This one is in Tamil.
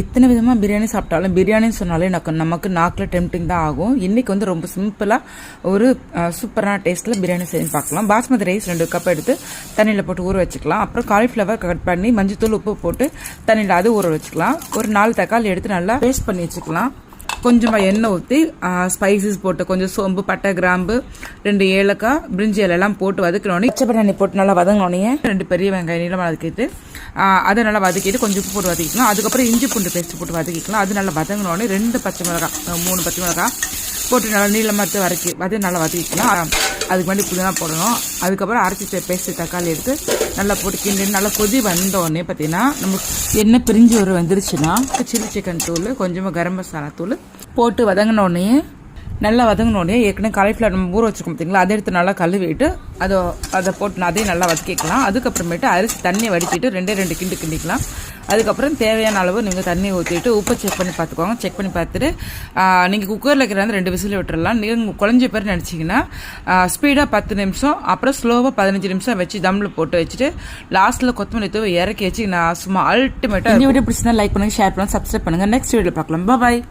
எத்தனை விதமாக பிரியாணி சாப்பிட்டாலும் பிரியாணின்னு சொன்னாலே எனக்கு நமக்கு நாக்கில் டெம்டிங் தான் ஆகும். இன்றைக்கி வந்து ரொம்ப சிம்பிளாக ஒரு சூப்பரான டேஸ்ட்டில் பிரியாணி செஞ்சு பார்க்கலாம். பாஸ்மதி ரைஸ் ரெண்டு கப் எடுத்து தண்ணியில் போட்டு ஊற வச்சுக்கலாம். அப்புறம் காலிஃப்ளவர் கட் பண்ணி மஞ்சத்தூள் உப்பு போட்டு தண்ணியில் அது ஊற வச்சுக்கலாம். ஒரு நாலு தக்காளி எடுத்து நல்லா பேஸ்ட் பண்ணி வச்சுக்கலாம். கொஞ்சமாக எண்ணெய் ஊற்றி ஸ்பைசஸ் போட்டு கொஞ்சம் சோம்பு பட்டை கிராம்பு ரெண்டு ஏலக்காய் பிரிஞ்சி இலையெல்லாம் போட்டு வதக்கினோடனே பச்சை போட்டு நல்லா வதங்கினோடனே ரெண்டு பெரிய வெங்காயம் நீளமாக வதக்கிட்டு அதை நல்லா வதக்கிட்டு கொஞ்சம் உப்பு போட்டு வதக்கிக்கலாம். அதுக்கப்புறம் இஞ்சி பூண்டு பேஸ்ட் போட்டு வதக்கிக்கலாம். அது நல்லா வதங்கினோடனே ரெண்டு பச்சை மிளகாய் மூணு பச்சை மிளகாய் போட்டு நல்லா நீளமாக எடுத்து வதக்கி வதக்கி நல்லா வதக்கிக்கலாம். அதுக்கு வேண்டி புதினா போடணும். அதுக்கப்புறம் அரைச்சி பேஸ்ட் தக்காளி எடுத்து நல்லா போட்டு கிண்டி நல்லா கொதி வந்தோடனே பார்த்தீங்கன்னா நமக்கு எண்ணெய் பிரிஞ்சு ஒரு வந்துருச்சுன்னா சில்லி சிக்கன் தூள் கொஞ்சமாக கரம் மசாலா தூள் போட்டு வதங்கினோடனே நல்லா வதங்கினோடனே ஏற்கனவே காலிஃப்ளவர் நம்ம ஊற வச்சுருக்கோம் பார்த்தீங்களா? அதை எடுத்து நல்லா கழுவிட்டு அதை அதை போட்டு அதையும் நல்லா வதக்கிக்கலாம். அதுக்கப்புறமேட்டு அரிசி தண்ணி வடிச்சிட்டு ரெண்டே ரெண்டு கிண்டு கிண்டிக்கலாம். அதுக்கப்புறம் தேவையான அளவு நீங்கள் தண்ணி ஊற்றிட்டு உப்பு செக் பண்ணி பார்த்துக்கோங்க. செக் பண்ணி பார்த்துட்டு நீங்கள் குக்கரில் இருக்கிற ரெண்டு விசில் விட்டுறலாம். நீங்கள் குழஞ்ச பேர் நினச்சிங்கன்னா ஸ்பீடாக பத்து நிமிஷம் அப்புறம் ஸ்லோவாக பதினஞ்சு நிமிஷம் வச்சு தம்மில் போட்டு வச்சுட்டு லாஸ்ட்டில் கொத்தமல்லி தூவி இறக்கி வச்சு நான் சும்மா அல்டிமேட்டாக இந்த வீடியோ பிடிச்சிருந்தா லைக் பண்ணுங்கள் ஷேர் பண்ணுங்கள் சப்ஸ்கிரைப் பண்ணுங்கள் நெக்ஸ்ட் வீடியோ பார்க்கலாம். பாய்